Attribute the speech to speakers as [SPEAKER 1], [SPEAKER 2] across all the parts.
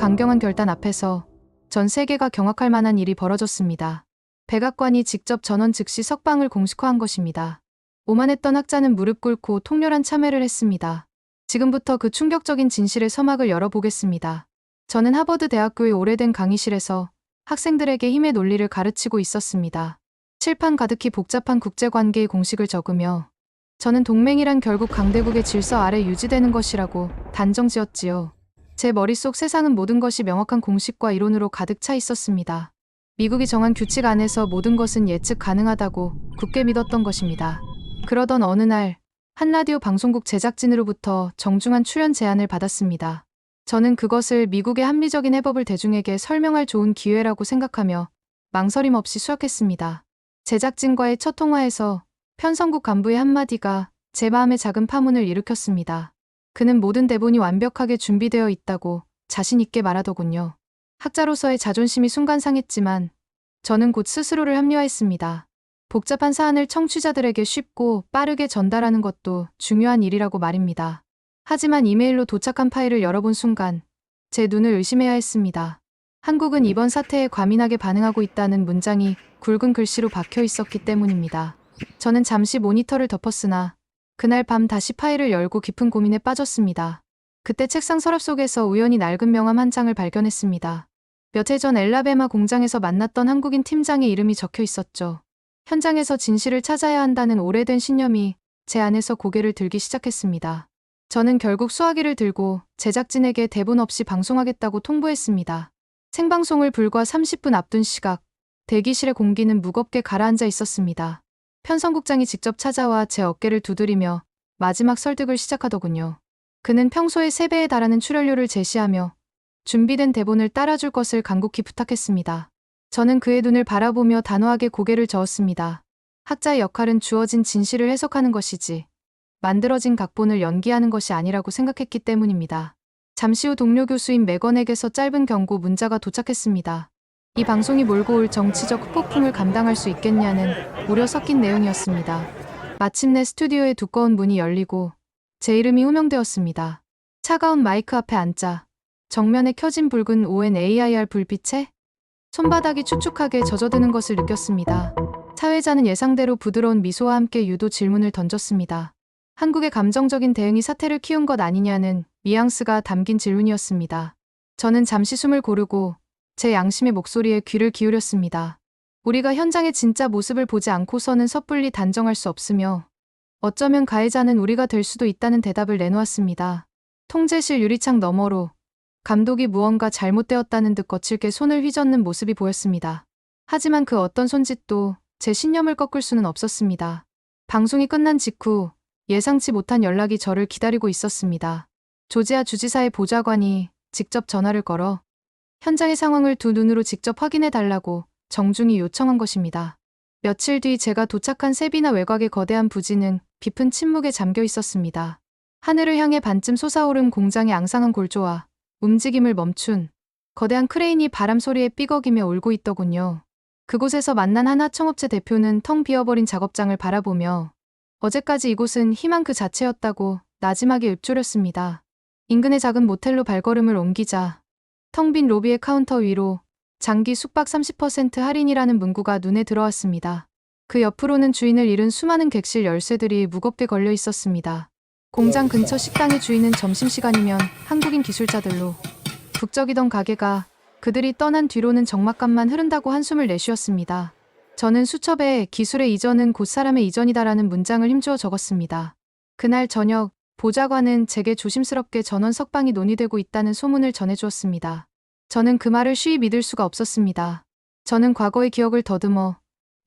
[SPEAKER 1] 강경한 결단 앞에서 전 세계가 경악할 만한 일이 벌어졌습니다. 백악관이 직접 전원 즉시 석방을 공식화한 것입니다. 오만했던 학자는 무릎 꿇고 통렬한 참회를 했습니다. 지금부터 그 충격적인 진실의 서막을 열어보겠습니다. 저는 하버드 대학교의 오래된 강의실에서 학생들에게 힘의 논리를 가르치고 있었습니다. 칠판 가득히 복잡한 국제관계의 공식을 적으며 저는 동맹이란 결국 강대국의 질서 아래 유지되는 것이라고 단정 지었지요. 제 머릿속 세상은 모든 것이 명확한 공식과 이론으로 가득 차 있었습니다. 미국이 정한 규칙 안에서 모든 것은 예측 가능하다고 굳게 믿었던 것입니다. 그러던 어느 날, 한 라디오 방송국 제작진으로부터 정중한 출연 제안을 받았습니다. 저는 그것을 미국의 합리적인 해법을 대중에게 설명할 좋은 기회라고 생각하며 망설임 없이 수락했습니다. 제작진과의 첫 통화에서 편성국 간부의 한마디가 제 마음의 작은 파문을 일으켰습니다. 그는 모든 대본이 완벽하게 준비되어 있다고 자신있게 말하더군요. 학자로서의 자존심이 순간 상했지만 저는 곧 스스로를 합리화했습니다. 복잡한 사안을 청취자들에게 쉽고 빠르게 전달하는 것도 중요한 일이라고 말입니다. 하지만 이메일로 도착한 파일을 열어본 순간 제 눈을 의심해야 했습니다. 한국은 이번 사태에 과민하게 반응하고 있다는 문장이 굵은 글씨로 박혀 있었기 때문입니다. 저는 잠시 모니터를 덮었으나 그날 밤 다시 파일을 열고 깊은 고민에 빠졌습니다. 그때 책상 서랍 속에서 우연히 낡은 명함 한 장을 발견했습니다. 몇 해 전 엘라베마 공장에서 만났던 한국인 팀장의 이름이 적혀 있었죠. 현장에서 진실을 찾아야 한다는 오래된 신념이 제 안에서 고개를 들기 시작했습니다. 저는 결국 수화기를 들고 제작진에게 대본 없이 방송하겠다고 통보했습니다. 생방송을 불과 30분 앞둔 시각, 대기실의 공기는 무겁게 가라앉아 있었습니다. 편성국장이 직접 찾아와 제 어깨를 두드리며 마지막 설득을 시작하더군요. 그는 평소의 3배에 달하는 출연료를 제시하며 준비된 대본을 따라줄 것을 간곡히 부탁했습니다. 저는 그의 눈을 바라보며 단호하게 고개를 저었습니다. 학자의 역할은 주어진 진실을 해석하는 것이지 만들어진 각본을 연기하는 것이 아니라고 생각했기 때문입니다. 잠시 후 동료 교수인 맥건에게서 짧은 경고 문자가 도착했습니다. 이 방송이 몰고 올 정치적 후폭풍을 감당할 수 있겠냐는 우려 섞인 내용이었습니다. 마침내 스튜디오의 두꺼운 문이 열리고 제 이름이 호명되었습니다. 차가운 마이크 앞에 앉자 정면에 켜진 붉은 ONAIR 불빛에 손바닥이 축축하게 젖어드는 것을 느꼈습니다. 사회자는 예상대로 부드러운 미소와 함께 유도 질문을 던졌습니다. 한국의 감정적인 대응이 사태를 키운 것 아니냐는 뉘앙스가 담긴 질문이었습니다. 저는 잠시 숨을 고르고 제 양심의 목소리에 귀를 기울였습니다. 우리가 현장의 진짜 모습을 보지 않고서는 섣불리 단정할 수 없으며 어쩌면 가해자는 우리가 될 수도 있다는 대답을 내놓았습니다. 통제실 유리창 너머로 감독이 무언가 잘못되었다는 듯 거칠게 손을 휘젓는 모습이 보였습니다. 하지만 그 어떤 손짓도 제 신념을 꺾을 수는 없었습니다. 방송이 끝난 직후 예상치 못한 연락이 저를 기다리고 있었습니다. 조지아 주지사의 보좌관이 직접 전화를 걸어 현장의 상황을 두 눈으로 직접 확인해 달라고 정중히 요청한 것입니다. 며칠 뒤 제가 도착한 세비나 외곽의 거대한 부지는 깊은 침묵에 잠겨 있었습니다. 하늘을 향해 반쯤 솟아오른 공장의 앙상한 골조와 움직임을 멈춘 거대한 크레인이 바람 소리에 삐걱이며 울고 있더군요. 그곳에서 만난 한 하청업체 대표는 텅 비어버린 작업장을 바라보며 어제까지 이곳은 희망 그 자체였다고 나지막에 읊조렸습니다. 인근의 작은 모텔로 발걸음을 옮기자 텅 빈 로비의 카운터 위로 장기 숙박 30% 할인이라는 문구가 눈에 들어왔습니다. 그 옆으로는 주인을 잃은 수많은 객실 열쇠들이 무겁게 걸려 있었습니다. 공장 근처 식당의 주인은 점심시간이면 한국인 기술자들로 북적이던 가게가 그들이 떠난 뒤로는 적막감만 흐른다고 한숨을 내쉬었습니다. 저는 수첩에 기술의 이전은 곧 사람의 이전이다라는 문장을 힘주어 적었습니다. 그날 저녁 보좌관은 제게 조심스럽게 전원 석방이 논의되고 있다는 소문을 전해주었습니다. 저는 그 말을 쉬이 믿을 수가 없었습니다. 저는 과거의 기억을 더듬어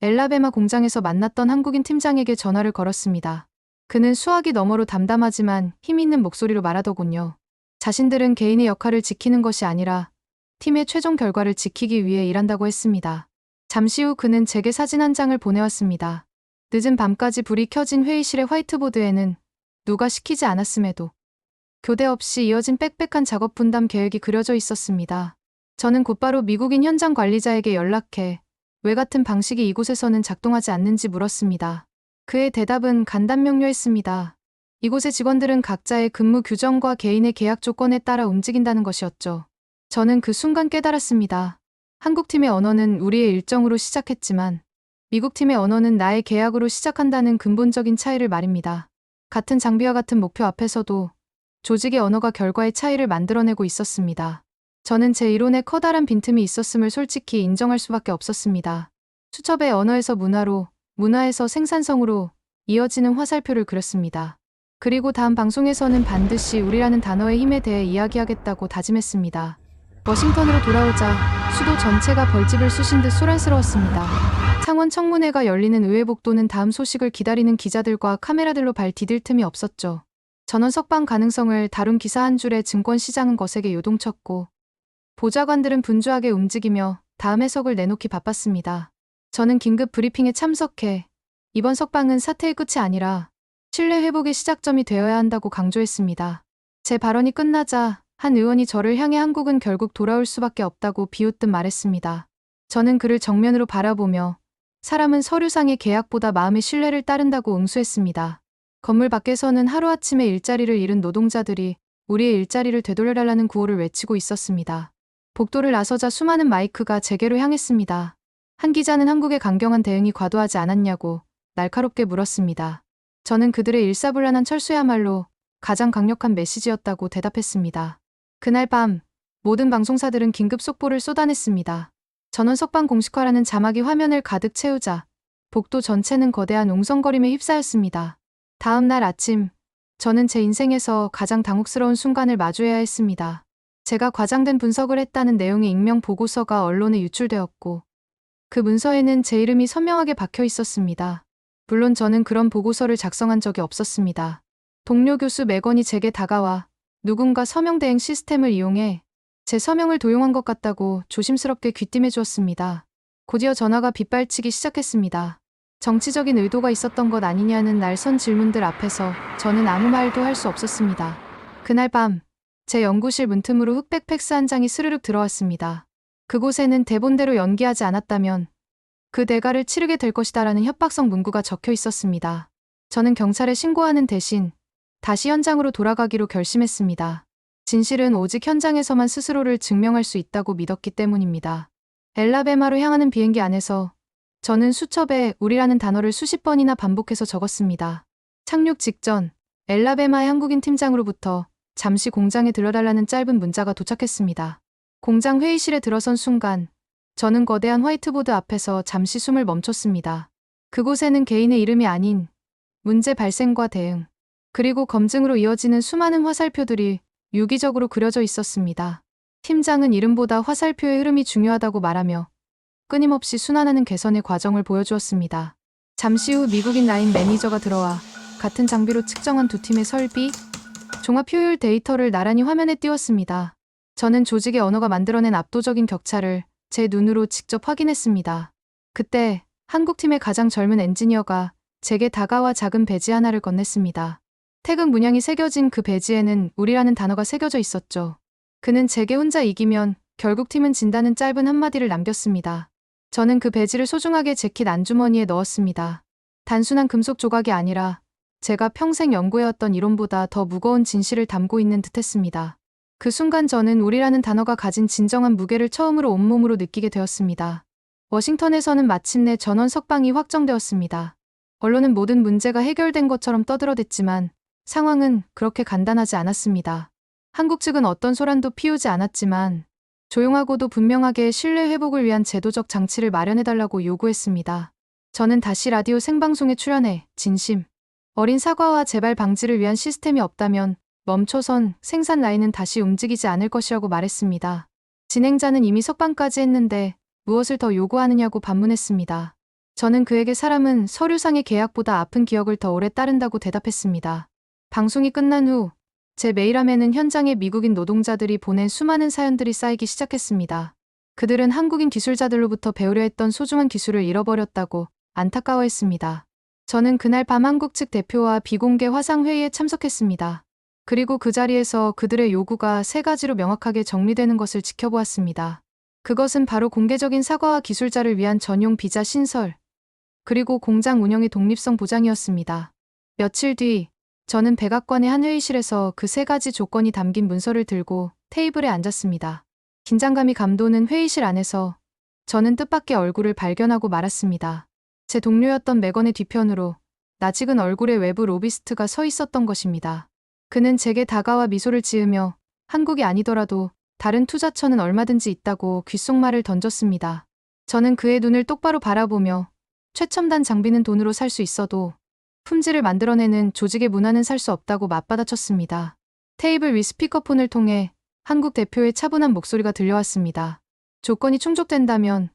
[SPEAKER 1] 엘라베마 공장에서 만났던 한국인 팀장에게 전화를 걸었습니다. 그는 수화기 너머로 담담하지만 힘 있는 목소리로 말하더군요. 자신들은 개인의 역할을 지키는 것이 아니라 팀의 최종 결과를 지키기 위해 일한다고 했습니다. 잠시 후 그는 제게 사진 한 장을 보내왔습니다. 늦은 밤까지 불이 켜진 회의실의 화이트보드에는 누가 시키지 않았음에도 교대 없이 이어진 빽빽한 작업 분담 계획이 그려져 있었습니다. 저는 곧바로 미국인 현장 관리자에게 연락해 왜 같은 방식이 이곳에서는 작동하지 않는지 물었습니다. 그의 대답은 간단명료했습니다. 이곳의 직원들은 각자의 근무 규정과 개인의 계약 조건에 따라 움직인다는 것이었죠. 저는 그 순간 깨달았습니다. 한국팀의 언어는 우리의 일정으로 시작했지만 미국팀의 언어는 나의 계약으로 시작한다는 근본적인 차이를 말입니다. 같은 장비와 같은 목표 앞에서도 조직의 언어가 결과의 차이를 만들어내고 있었습니다. 저는 제 이론에 커다란 빈틈이 있었음을 솔직히 인정할 수밖에 없었습니다. 수첩의 언어에서 문화로, 문화에서 생산성으로 이어지는 화살표를 그렸습니다. 그리고 다음 방송에서는 반드시 우리라는 단어의 힘에 대해 이야기하겠다고 다짐했습니다. 워싱턴으로 돌아오자 수도 전체가 벌집을 쑤신 듯 소란스러웠습니다. 창원 청문회가 열리는 의회 복도는 다음 소식을 기다리는 기자들과 카메라들로 발 디딜 틈이 없었죠. 전원 석방 가능성을 다룬 기사 한 줄에 증권 시장은 거세게 요동쳤고 보좌관들은 분주하게 움직이며 다음 해석을 내놓기 바빴습니다. 저는 긴급 브리핑에 참석해 이번 석방은 사태의 끝이 아니라 신뢰 회복의 시작점이 되어야 한다고 강조했습니다. 제 발언이 끝나자 한 의원이 저를 향해 한국은 결국 돌아올 수밖에 없다고 비웃듯 말했습니다. 저는 그를 정면으로 바라보며 사람은 서류상의 계약보다 마음의 신뢰를 따른다고 응수했습니다. 건물 밖에서는 하루아침에 일자리를 잃은 노동자들이 우리의 일자리를 되돌려달라는 구호를 외치고 있었습니다. 복도를 나서자 수많은 마이크가 제게로 향했습니다. 한 기자는 한국의 강경한 대응이 과도하지 않았냐고 날카롭게 물었습니다. 저는 그들의 일사불란한 철수야말로 가장 강력한 메시지였다고 대답했습니다. 그날 밤 모든 방송사들은 긴급 속보를 쏟아냈습니다. 전원 석방 공식화라는 자막이 화면을 가득 채우자 복도 전체는 거대한 웅성거림에 휩싸였습니다. 다음 날 아침 저는 제 인생에서 가장 당혹스러운 순간을 마주해야 했습니다. 제가 과장된 분석을 했다는 내용의 익명 보고서가 언론에 유출되었고 그 문서에는 제 이름이 선명하게 박혀 있었습니다. 물론 저는 그런 보고서를 작성한 적이 없었습니다. 동료 교수 맥건이 제게 다가와 누군가 서명 대행 시스템을 이용해 제 서명을 도용한 것 같다고 조심스럽게 귀띔해 주었습니다. 곧이어 전화가 빗발치기 시작했습니다. 정치적인 의도가 있었던 것 아니냐는 날선 질문들 앞에서 저는 아무 말도 할 수 없었습니다. 그날 밤, 제 연구실 문틈으로 흑백 팩스 한 장이 스르륵 들어왔습니다. 그곳에는 대본대로 연기하지 않았다면 그 대가를 치르게 될 것이다라는 협박성 문구가 적혀 있었습니다. 저는 경찰에 신고하는 대신 다시 현장으로 돌아가기로 결심했습니다. 진실은 오직 현장에서만 스스로를 증명할 수 있다고 믿었기 때문입니다. 엘라베마로 향하는 비행기 안에서 저는 수첩에 우리라는 단어를 수십 번이나 반복해서 적었습니다. 착륙 직전 엘라베마의 한국인 팀장으로부터 잠시 공장에 들러달라는 짧은 문자가 도착했습니다. 공장 회의실에 들어선 순간 저는 거대한 화이트보드 앞에서 잠시 숨을 멈췄습니다. 그곳에는 개인의 이름이 아닌 문제 발생과 대응, 그리고 검증으로 이어지는 수많은 화살표들이 유기적으로 그려져 있었습니다. 팀장은 이름보다 화살표의 흐름이 중요하다고 말하며 끊임없이 순환하는 개선의 과정을 보여주었습니다. 잠시 후 미국인 라인 매니저가 들어와 같은 장비로 측정한 두 팀의 설비, 종합 효율 데이터를 나란히 화면에 띄웠습니다. 저는 조직의 언어가 만들어낸 압도적인 격차를 제 눈으로 직접 확인했습니다. 그때 한국팀의 가장 젊은 엔지니어가 제게 다가와 작은 배지 하나를 건넸습니다. 태극 문양이 새겨진 그 배지에는 우리라는 단어가 새겨져 있었죠. 그는 제게 혼자 이기면 결국 팀은 진다는 짧은 한마디를 남겼습니다. 저는 그 배지를 소중하게 재킷 안주머니에 넣었습니다. 단순한 금속 조각이 아니라 제가 평생 연구해왔던 이론보다 더 무거운 진실을 담고 있는 듯했습니다. 그 순간 저는 우리라는 단어가 가진 진정한 무게를 처음으로 온몸으로 느끼게 되었습니다. 워싱턴에서는 마침내 전원 석방이 확정되었습니다. 언론은 모든 문제가 해결된 것처럼 떠들어댔지만 상황은 그렇게 간단하지 않았습니다. 한국 측은 어떤 소란도 피우지 않았지만 조용하고도 분명하게 신뢰 회복을 위한 제도적 장치를 마련해달라고 요구했습니다. 저는 다시 라디오 생방송에 출연해 진심, 어린 사과와 재발 방지를 위한 시스템이 없다면 멈춰선 생산 라인은 다시 움직이지 않을 것이라고 말했습니다. 진행자는 이미 석방까지 했는데 무엇을 더 요구하느냐고 반문했습니다. 저는 그에게 사람은 서류상의 계약보다 아픈 기억을 더 오래 따른다고 대답했습니다. 방송이 끝난 후 제 메일함에는 현장의 미국인 노동자들이 보낸 수많은 사연들이 쌓이기 시작했습니다. 그들은 한국인 기술자들로부터 배우려 했던 소중한 기술을 잃어버렸다고 안타까워했습니다. 저는 그날 밤 한국 측 대표와 비공개 화상회의에 참석했습니다. 그리고 그 자리에서 그들의 요구가 세 가지로 명확하게 정리되는 것을 지켜보았습니다. 그것은 바로 공개적인 사과와 기술자를 위한 전용 비자 신설, 그리고 공장 운영의 독립성 보장이었습니다. 며칠 뒤, 저는 백악관의 한 회의실에서 그 세 가지 조건이 담긴 문서를 들고 테이블에 앉았습니다. 긴장감이 감도는 회의실 안에서 저는 뜻밖의 얼굴을 발견하고 말았습니다. 제 동료였던 매건의 뒤편으로 낯익은 얼굴의 외부 로비스트가 서 있었던 것입니다. 그는 제게 다가와 미소를 지으며 한국이 아니더라도 다른 투자처는 얼마든지 있다고 귓속말을 던졌습니다. 저는 그의 눈을 똑바로 바라보며 최첨단 장비는 돈으로 살 수 있어도 품질을 만들어내는 조직의 문화는 살 수 없다고 맞받아쳤습니다. 테이블 위 스피커폰을 통해 한국 대표의 차분한 목소리가 들려왔습니다. 조건이 충족된다면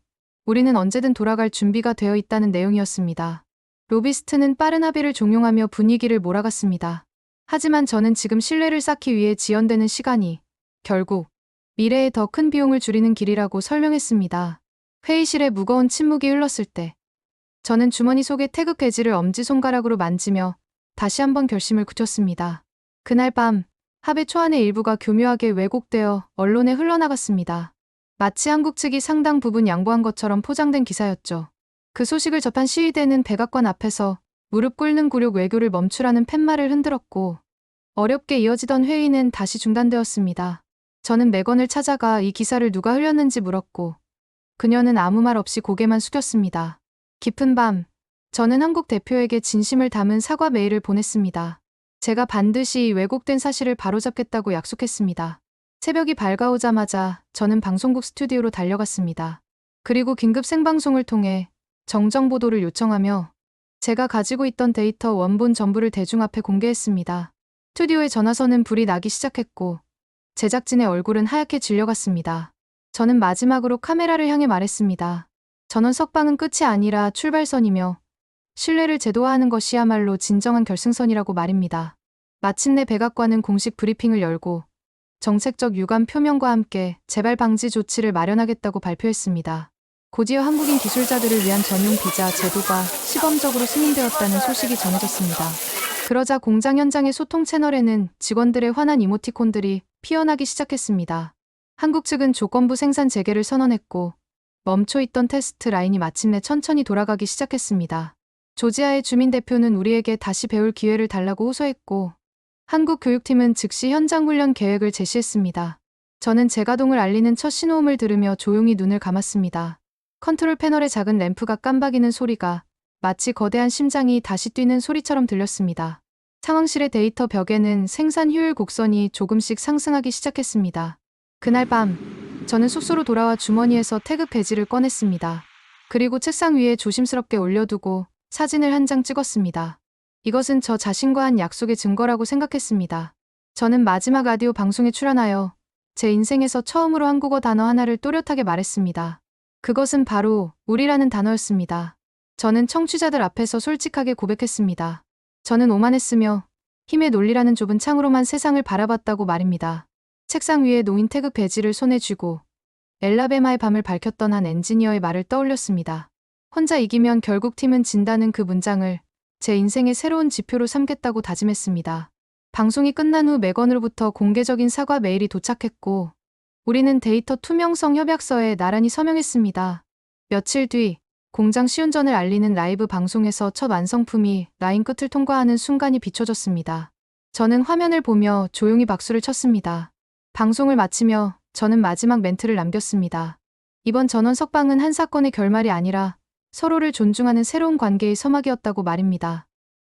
[SPEAKER 1] 우리는 언제든 돌아갈 준비가 되어 있다는 내용이었습니다. 로비스트는 빠른 합의를 종용하며 분위기를 몰아갔습니다. 하지만 저는 지금 신뢰를 쌓기 위해 지연되는 시간이 결국 미래에 더 큰 비용을 줄이는 길이라고 설명했습니다. 회의실에 무거운 침묵이 흘렀을 때 저는 주머니 속의 태극 배지를 엄지손가락으로 만지며 다시 한번 결심을 굳혔습니다. 그날 밤 합의 초안의 일부가 교묘하게 왜곡되어 언론에 흘러나갔습니다. 마치 한국 측이 상당 부분 양보한 것처럼 포장된 기사였죠. 그 소식을 접한 시위대는 백악관 앞에서 무릎 꿇는 굴욕 외교를 멈추라는 팻말을 흔들었고 어렵게 이어지던 회의는 다시 중단되었습니다. 저는 매건을 찾아가 이 기사를 누가 흘렸는지 물었고 그녀는 아무 말 없이 고개만 숙였습니다. 깊은 밤, 저는 한국 대표에게 진심을 담은 사과 메일을 보냈습니다. 제가 반드시 왜곡된 사실을 바로잡겠다고 약속했습니다. 새벽이 밝아오자마자 저는 방송국 스튜디오로 달려갔습니다. 그리고 긴급 생방송을 통해 정정 보도를 요청하며 제가 가지고 있던 데이터 원본 전부를 대중 앞에 공개했습니다. 스튜디오의 전화선은 불이 나기 시작했고 제작진의 얼굴은 하얗게 질려갔습니다. 저는 마지막으로 카메라를 향해 말했습니다. 전원 석방은 끝이 아니라 출발선이며 신뢰를 제도화하는 것이야말로 진정한 결승선이라고 말입니다. 마침내 백악관은 공식 브리핑을 열고 정책적 유감 표명과 함께 재발 방지 조치를 마련하겠다고 발표했습니다. 곧이어 한국인 기술자들을 위한 전용 비자 제도가 시범적으로 승인되었다는 소식이 전해졌습니다. 그러자 공장 현장의 소통 채널에는 직원들의 화난 이모티콘들이 피어나기 시작했습니다. 한국 측은 조건부 생산 재개를 선언했고 멈춰있던 테스트 라인이 마침내 천천히 돌아가기 시작했습니다. 조지아의 주민 대표는 우리에게 다시 배울 기회를 달라고 호소했고 한국 교육팀은 즉시 현장 훈련 계획을 제시했습니다. 저는 재가동을 알리는 첫 신호음을 들으며 조용히 눈을 감았습니다. 컨트롤 패널의 작은 램프가 깜박이는 소리가 마치 거대한 심장이 다시 뛰는 소리처럼 들렸습니다. 상황실의 데이터 벽에는 생산 효율 곡선이 조금씩 상승하기 시작했습니다. 그날 밤, 저는 숙소로 돌아와 주머니에서 태극 배지를 꺼냈습니다. 그리고 책상 위에 조심스럽게 올려두고 사진을 한 장 찍었습니다. 이것은 저 자신과 한 약속의 증거라고 생각했습니다. 저는 마지막 라디오 방송에 출연하여 제 인생에서 처음으로 한국어 단어 하나를 또렷하게 말했습니다. 그것은 바로 우리라는 단어였습니다. 저는 청취자들 앞에서 솔직하게 고백했습니다. 저는 오만했으며 힘의 논리라는 좁은 창으로만 세상을 바라봤다고 말입니다. 책상 위에 놓인 태극 배지를 손에 쥐고 엘라베마의 밤을 밝혔던 한 엔지니어의 말을 떠올렸습니다. 혼자 이기면 결국 팀은 진다는 그 문장을 제 인생의 새로운 지표로 삼겠다고 다짐했습니다. 방송이 끝난 후 매건으로부터 공개적인 사과 메일이 도착했고 우리는 데이터 투명성 협약서에 나란히 서명했습니다. 며칠 뒤 공장 시운전을 알리는 라이브 방송에서 첫 완성품이 라인 끝을 통과하는 순간이 비춰졌습니다. 저는 화면을 보며 조용히 박수를 쳤습니다. 방송을 마치며 저는 마지막 멘트를 남겼습니다. 이번 전원 석방은 한 사건의 결말이 아니라 서로를 존중하는 새로운 관계의 서막이었다고 말입니다.